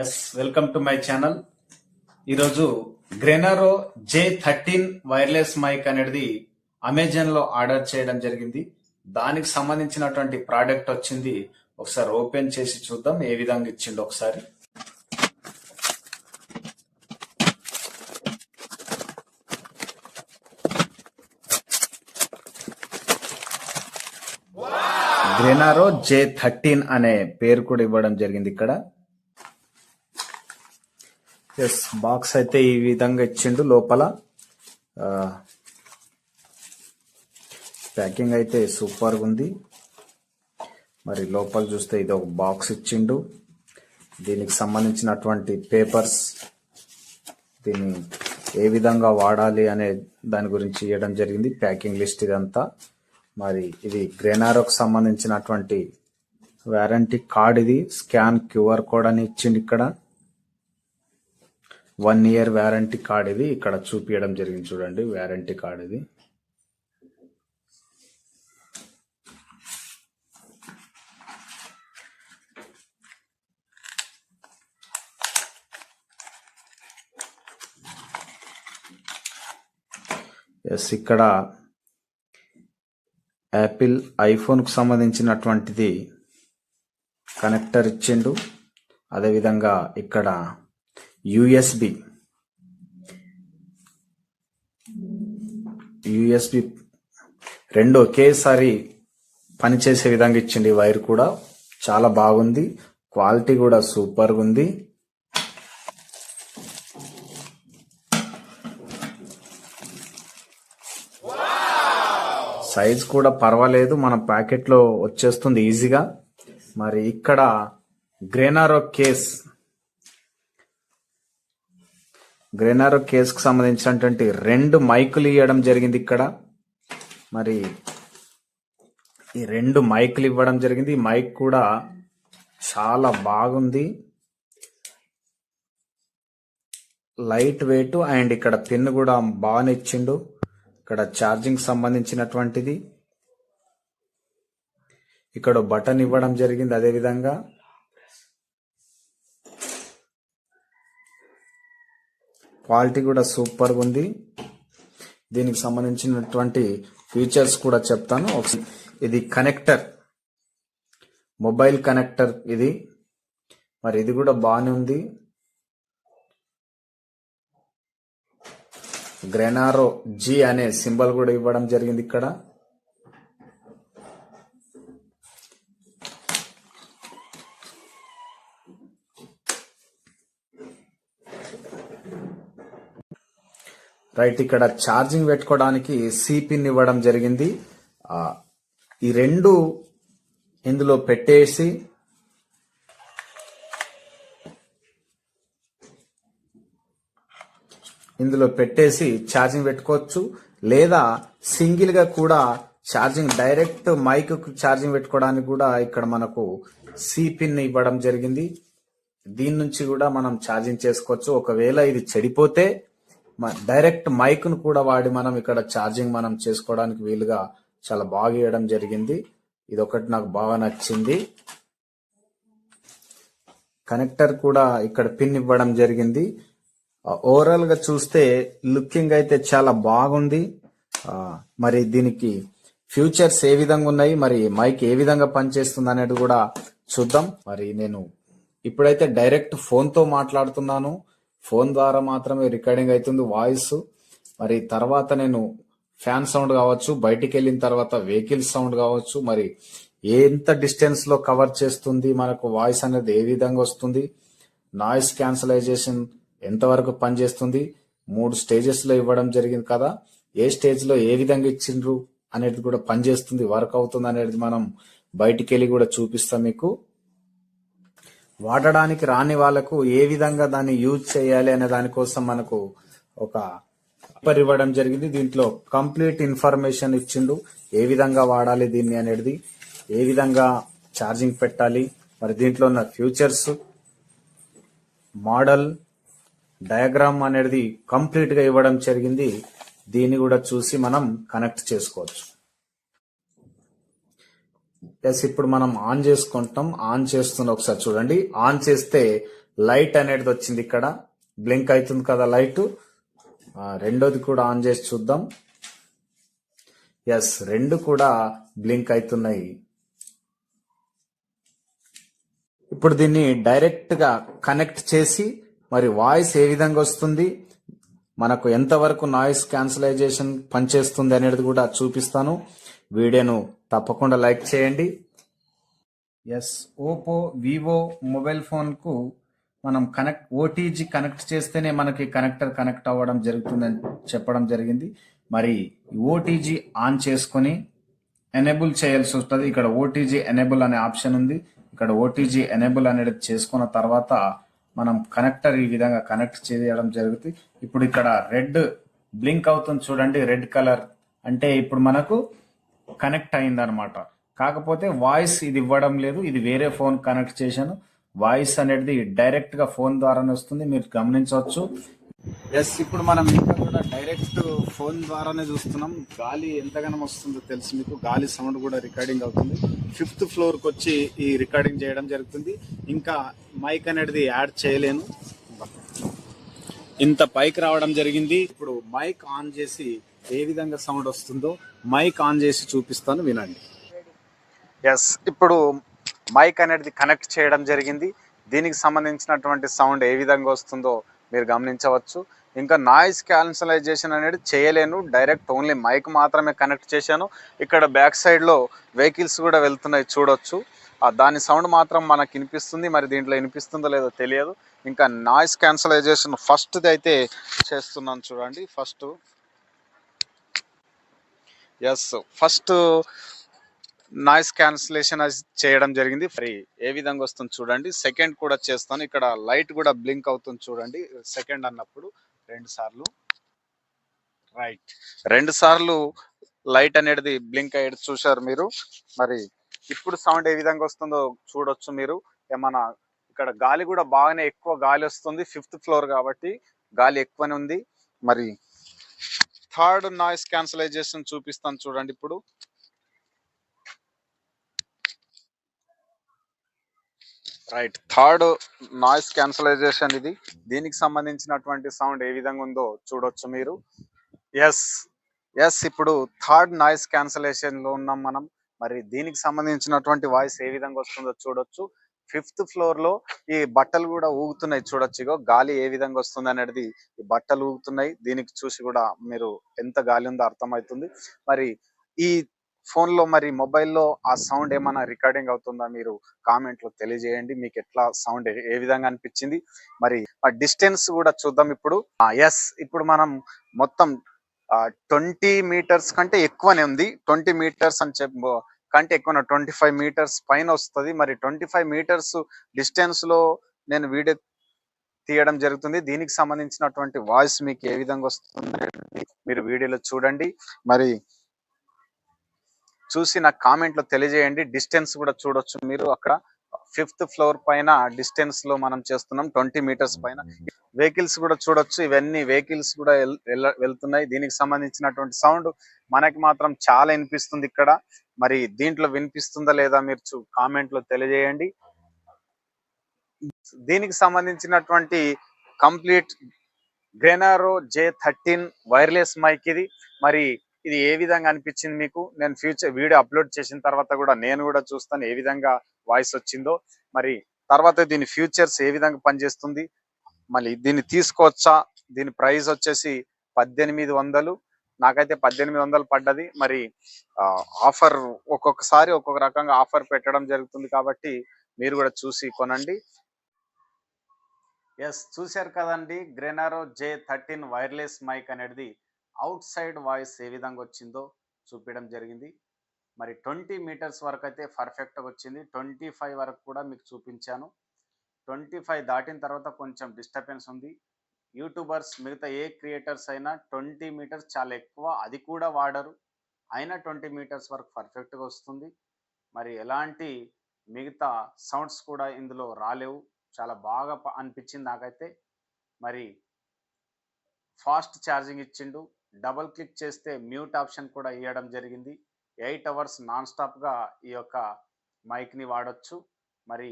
Yes welcome to my channel ఈరోజు Grenaro J thirteen wireless mic అనేది అమెజాన్లో order చేయడం జరిగింది. దానికి సంబంధించినటువంటి ప్రోడక్ట్ వచ్చింది. ఒకసారి ఓపెన్ చేసి చూద్దాం. ఏ విధంగా ఇచ్చిండో ఒకసారి. గ్రెనారో జే థర్టీన్ అనే పేరు కూడా ఇవ్వడం జరిగింది ఇక్కడ. ఎస్ బాక్స్ అయితే ఈ విధంగా ఇచ్చిండు. లోపల ప్యాకింగ్ అయితే సూపర్గా ఉంది. మరి లోపల చూస్తే ఇది ఒక బాక్స్ ఇచ్చిండు. దీనికి సంబంధించినటువంటి పేపర్స్ దీన్ని ఏ విధంగా వాడాలి అనే దాని గురించి ఇవ్వడం జరిగింది. ప్యాకింగ్ లిస్ట్ ఇదంతా. మరి ఇది గ్రెనారోకి సంబంధించినటువంటి వారంటీ కార్డ్ ఇది. స్కాన్ క్యూఆర్ కోడ్ అని ఇచ్చిండు ఇక్కడ. వన్ ఇయర్ వ్యారంటీ కార్డ్ ఇది. ఇక్కడ చూపించడం జరిగింది చూడండి వ్యారంటీ కార్డ్ ఇది. ఎస్ ఇక్కడ యాపిల్ ఐఫోన్కు సంబంధించినటువంటిది కనెక్టర్ ఇచ్చిండు. అదేవిధంగా ఇక్కడ యుఎస్బి. యుఎస్బి రెండు ఒకేసారి పనిచేసే విధంగా ఇచ్చింది వైర్ కూడా. చాలా బాగుంది. క్వాలిటీ కూడా సూపర్గా ఉంది. సైజ్ కూడా పర్వాలేదు. మన ప్యాకెట్లో వచ్చేస్తుంది ఈజీగా. మరి ఇక్కడ గ్రెనారో కేస్ గ్రెనారో కేసుకు సంబంధించినటువంటి రెండు మైకులు ఇవ్వడం జరిగింది ఇక్కడ. మరి ఈ రెండు మైకులు ఇవ్వడం జరిగింది. ఈ మైక్ కూడా చాలా బాగుంది. లైట్ వెయిట్ అండ్ ఇక్కడ పిన్ కూడా బాగానే ఇచ్చిండు. ఇక్కడ ఛార్జింగ్ సంబంధించినటువంటిది. ఇక్కడ బటన్ ఇవ్వడం జరిగింది అదేవిధంగా. క్వాలిటీ కూడా సూపర్గా ఉంది. దీనికి సంబంధించినటువంటి ఫీచర్స్ కూడా చెప్తాను. ఇది కనెక్టర్ మొబైల్ కనెక్టర్ ఇది. మరి ఇది కూడా బాగానే ఉంది. గ్రెనారో జీ అనే సింబల్ కూడా ఇవ్వడం జరిగింది ఇక్కడ. రైట్ ఇక్కడ ఛార్జింగ్ పెట్టుకోవడానికి సి పిన్ ఇవ్వడం జరిగింది. ఈ రెండు ఇందులో పెట్టేసి ఇందులో పెట్టేసి ఛార్జింగ్ పెట్టుకోవచ్చు. లేదా సింగిల్గా కూడా ఛార్జింగ్ డైరెక్ట్ మైక్ ఛార్జింగ్ పెట్టుకోవడానికి కూడా ఇక్కడ మనకు సి పిన్ ఇవ్వడం జరిగింది. దీని నుంచి కూడా మనం ఛార్జింగ్ చేసుకోవచ్చు. ఒకవేళ ఇది చెడిపోతే డైరెక్ట్ మైక్ను కూడా వాడి మనం ఇక్కడ ఛార్జింగ్ మనం చేసుకోవడానికి వీలుగా చాలా బాగా ఇవ్వడం జరిగింది. ఇది ఒకటి నాకు బాగా నచ్చింది. కనెక్టర్ కూడా ఇక్కడ పిన్ ఇవ్వడం జరిగింది. ఓవరాల్గా చూస్తే లుకింగ్ అయితే చాలా బాగుంది. మరి దీనికి ఫ్యూచర్స్ ఏ విధంగా ఉన్నాయి మరి మైక్ ఏ విధంగా పనిచేస్తుంది అనేది కూడా చూద్దాం. మరి నేను ఇప్పుడైతే డైరెక్ట్ ఫోన్తో మాట్లాడుతున్నాను. ఫోన్ ద్వారా మాత్రమే రికార్డింగ్ అవుతుంది వాయిస్. మరి తర్వాత నేను ఫ్యాన్ సౌండ్ కావచ్చు బయటికి వెళ్ళిన తర్వాత వెహికల్ సౌండ్ కావచ్చు మరి ఎంత డిస్టెన్స్లో కవర్ చేస్తుంది మనకు వాయిస్ అనేది ఏ విధంగా వస్తుంది నాయిస్ క్యాన్సలైజేషన్ ఎంతవరకు పనిచేస్తుంది మూడు స్టేజెస్లో ఇవ్వడం జరిగింది కదా ఏ స్టేజ్లో ఏ విధంగా ఇచ్చిండ్రు అనేది కూడా పనిచేస్తుంది వర్క్ అవుతుంది అనేది మనం బయటికి వెళ్ళి కూడా చూపిస్తాం మీకు. వాడడానికి రాని వాళ్ళకు ఏ విధంగా దాన్ని యూజ్ చేయాలి అనే దానికోసం మనకు ఒక పేపర్ ఇవ్వడం జరిగింది. దీంట్లో కంప్లీట్ ఇన్ఫర్మేషన్ ఇచ్చిండు. ఏ విధంగా వాడాలి దీన్ని అనేది ఏ విధంగా ఛార్జింగ్ పెట్టాలి మరి దీంట్లో ఉన్న ఫ్యూచర్స్ మోడల్ డయాగ్రామ్ అనేది కంప్లీట్గా ఇవ్వడం జరిగింది. దీన్ని కూడా చూసి మనం కనెక్ట్ చేసుకోవచ్చు. ఎస్ ఇప్పుడు మనం ఆన్ చేసుకుంటాం. ఆన్ చేస్తున్న ఒకసారి చూడండి. ఆన్ చేస్తే లైట్ అనేది వచ్చింది ఇక్కడ. బ్లింక్ అవుతుంది కదా లైట్ రెండోది కూడా ఆన్ చేసి చూద్దాం. ఎస్ రెండు కూడా బ్లింక్ అవుతున్నాయి. ఇప్పుడు దీన్ని డైరెక్ట్గా కనెక్ట్ చేసి మరి వాయిస్ ఏ విధంగా వస్తుంది? మనకు ఎంతవరకు నాయిస్ క్యాన్సలైజేషన్ పనిచేస్తుంది అనేది కూడా చూపిస్తాను. వీడియోను తప్పకుండా లైక్ చేయండి. ఎస్ ఓపో వివో మొబైల్ ఫోన్కు మనం కనెక్ట్ ఓటీజీ కనెక్ట్ చేస్తేనే మనకి కనెక్టర్ కనెక్ట్ అవ్వడం జరుగుతుందని చెప్పడం జరిగింది. మరి ఓటీజీ ఆన్ చేసుకొని ఎనేబుల్ చేయాల్సి వస్తుంది. ఇక్కడ ఓటీజీ ఎనేబుల్ అనే ఆప్షన్ ఉంది. ఇక్కడ ఓటీజీ ఎనేబుల్ అనేది చేసుకున్న తర్వాత మనం కనెక్టర్ ఈ విధంగా కనెక్ట్ చేయడం జరుగుతుంది. ఇప్పుడు ఇక్కడ రెడ్ బ్లింక్ అవుతుంది చూడండి. రెడ్ కలర్ అంటే ఇప్పుడు మనకు కనెక్ట్ అయిందనమాట. కాకపోతే వాయిస్ ఇది ఇవ్వడం లేదు ఇది వేరే ఫోన్ కనెక్ట్ చేశాను. వాయిస్ అనేది డైరెక్ట్గా ఫోన్ ద్వారానే వస్తుంది మీరు గమనించవచ్చు. ఎస్ ఇప్పుడు మనం ఇంకా కూడా డైరెక్ట్ ఫోన్ ద్వారానే చూస్తున్నాం. గాలి ఎంతగానో వస్తుందో తెలుసు మీకు. గాలి సౌండ్ కూడా రికార్డింగ్ అవుతుంది. ఫిఫ్త్ ఫ్లోర్కి వచ్చి ఈ రికార్డింగ్ చేయడం జరుగుతుంది. ఇంకా మైక్ అనేది యాడ్ చేయలేను. ఇంత పైకి రావడం జరిగింది. ఇప్పుడు మైక్ ఆన్ చేసి ఏ విధంగా సౌండ్ వస్తుందో మైక్ ఆన్ చేసి చూపిస్తాను వినండి. ఎస్ ఇప్పుడు మైక్ అనేది కనెక్ట్ చేయడం జరిగింది. దీనికి సంబంధించినటువంటి సౌండ్ ఏ విధంగా వస్తుందో మీరు గమనించవచ్చు. ఇంకా నాయిస్ క్యాన్సలైజేషన్ అనేది చేయలేను. డైరెక్ట్ ఓన్లీ మైక్ మాత్రమే కనెక్ట్ చేశాను. ఇక్కడ బ్యాక్ సైడ్లో వెహికల్స్ కూడా వెళ్తున్నాయి చూడొచ్చు. ఆ దాని సౌండ్ మాత్రం మనకు వినిపిస్తుంది. మరి దీంట్లో వినిపిస్తుందో లేదో తెలియదు. ఇంకా నాయిస్ క్యాన్సలైజేషన్ ఫస్ట్ది అయితే చేస్తున్నాను చూడండి first. Yes first noise cancellation చేయడం జరిగింది. ఫ్రీ ఏ విధంగా వస్తుంది చూడండి సెకండ్ కూడా చేస్తాను. ఇక్కడ లైట్ కూడా బ్లింక్ అవుతుంది చూడండి సెకండ్ అన్నప్పుడు రెండు సార్లు. రైట్ రెండు సార్లు లైట్ అనేది బ్లింక్ అయ్యేది చూశారు మీరు. మరి ఇప్పుడు సౌండ్ ఏ విధంగా వస్తుందో చూడొచ్చు మీరు. ఏమన్నా ఇక్కడ గాలి కూడా బాగానే ఎక్కువ గాలి వస్తుంది ఫిఫ్త్ ఫ్లోర్ కాబట్టి గాలి ఎక్కువనే ఉంది. మరి థర్డ్ నాయిస్ క్యాన్సలైజేషన్ చూపిస్తాను చూడండి ఇప్పుడు. రైట్ థర్డ్ నాయిస్ క్యాన్సలైజేషన్ ఇది. దీనికి సంబంధించినటువంటి సౌండ్ ఏ విధంగా ఉందో చూడొచ్చు మీరు. ఎస్ ఎస్ ఇప్పుడు థర్డ్ నాయిస్ క్యాన్సలేషన్లో ఉన్నాం మనం. మరి దీనికి సంబంధించినటువంటి వాయిస్ ఏ విధంగా వస్తుందో చూడొచ్చు. ఫిఫ్త్ ఫ్లోర్లో ఈ బట్టలు కూడా ఊగుతున్నాయి చూడొచ్చు గాలి ఏ విధంగా వస్తుంది అనేది ఈ బట్టలు ఊగుతున్నాయి. దీనికి చూసి కూడా మీరు ఎంత గాలి ఉందో అర్థమవుతుంది. మరి ఈ ఫోన్లో మరి మొబైల్లో ఆ సౌండ్ ఏమైనా రికార్డింగ్ అవుతుందా మీరు కామెంట్లో తెలియజేయండి. మీకు ఎట్లా సౌండ్ ఏ విధంగా అనిపించింది? మరి ఆ డిస్టెన్స్ కూడా చూద్దాం ఇప్పుడు. ఎస్ ఇప్పుడు మనం మొత్తం ట్వంటీ మీటర్స్ కంటే ఎక్కువనే ఉంది. ట్వంటీ మీటర్స్ అని చెప్ప కంటే ఎక్కువ ట్వంటీ ఫైవ్ మీటర్స్ పైన వస్తుంది. మరి ట్వంటీ ఫైవ్ మీటర్స్ డిస్టెన్స్లో నేను వీడియో తీయడం జరుగుతుంది. దీనికి సంబంధించినటువంటి వాయిస్ మీకు ఏ విధంగా వస్తుంది మీరు వీడియోలో చూడండి. మరి చూసి నాకు కామెంట్లో తెలియజేయండి. డిస్టెన్స్ కూడా చూడొచ్చు మీరు అక్కడ. ఫిఫ్త్ ఫ్లోర్ పైన డిస్టెన్స్లో మనం చేస్తున్నాం. ట్వంటీ మీటర్స్ పైన. వెహికల్స్ కూడా చూడొచ్చు. ఇవన్నీ వెహికల్స్ కూడా వెళ్తున్నాయి. దీనికి సంబంధించినటువంటి సౌండ్ మనకి మాత్రం చాలా వినిపిస్తుంది ఇక్కడ. మరి దీంట్లో వినిపిస్తుందా లేదా మీరు కామెంట్లో తెలియజేయండి. దీనికి సంబంధించినటువంటి complete Grenaro J thirteen wireless mic ఇది. మరి ఇది ఏ విధంగా అనిపించింది మీకు? నేను ఫ్యూచర్ వీడియో అప్లోడ్ చేసిన తర్వాత కూడా నేను కూడా చూస్తాను ఏ విధంగా వాయిస్ వచ్చిందో. మరి తర్వాత దీని ఫ్యూచర్స్ ఏ విధంగా పనిచేస్తుంది? మళ్ళీ దీన్ని తీసుకోవచ్చా? దీని ప్రైస్ వచ్చేసి పద్దెనిమిది వందలు. నాకైతే పద్దెనిమిది వందలు పడ్డది. మరి ఆఫర్ ఒక్కొక్కసారి ఒక్కొక్క రకంగా ఆఫర్ పెట్టడం జరుగుతుంది కాబట్టి మీరు కూడా చూసి కొనండి. ఎస్ చూశారు కదండి. Grenaro J thirteen wireless mic అనేది అవుట్ సైడ్ వాయిస్ ఏ విధంగా వచ్చిందో చూపించడం జరిగింది. మరి ట్వంటీ మీటర్స్ వరకు అయితే పర్ఫెక్ట్గా వచ్చింది. ట్వంటీ ఫైవ్ వరకు కూడా మీకు చూపించాను. ట్వంటీ ఫైవ్ దాటిన తర్వాత కొంచెం డిస్టర్బెన్స్ ఉంది. యూట్యూబర్స్ మిగతా ఏ క్రియేటర్స్ అయినా ట్వంటీ మీటర్స్ చాలా ఎక్కువ అది కూడా వాడరు. అయినా ట్వంటీ మీటర్స్ వరకు పర్ఫెక్ట్గా వస్తుంది. మరి ఎలాంటి మిగతా సౌండ్స్ కూడా ఇందులో రాలేవు. చాలా బాగా అనిపించింది నాకైతే. మరి ఫాస్ట్ ఛార్జింగ్ ఇచ్చిండు. డబల్ క్లిక్ చేస్తే మ్యూట్ ఆప్షన్ కూడా ఇవ్వడం జరిగింది. ఎయిట్ అవర్స్ నాన్ స్టాప్గా ఈ యొక్క మైక్ని వాడొచ్చు. మరి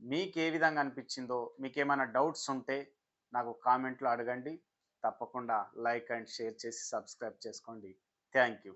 మీకు ఏ విధంగా అనిపించిందో మీకు ఏమైనా డౌట్స్ ఉంటే నాకు కామెంట్లో అడగండి. తప్పకుండా లైక్ అండ్ షేర్ చేసి సబ్స్క్రైబ్ చేసుకోండి. Thank you.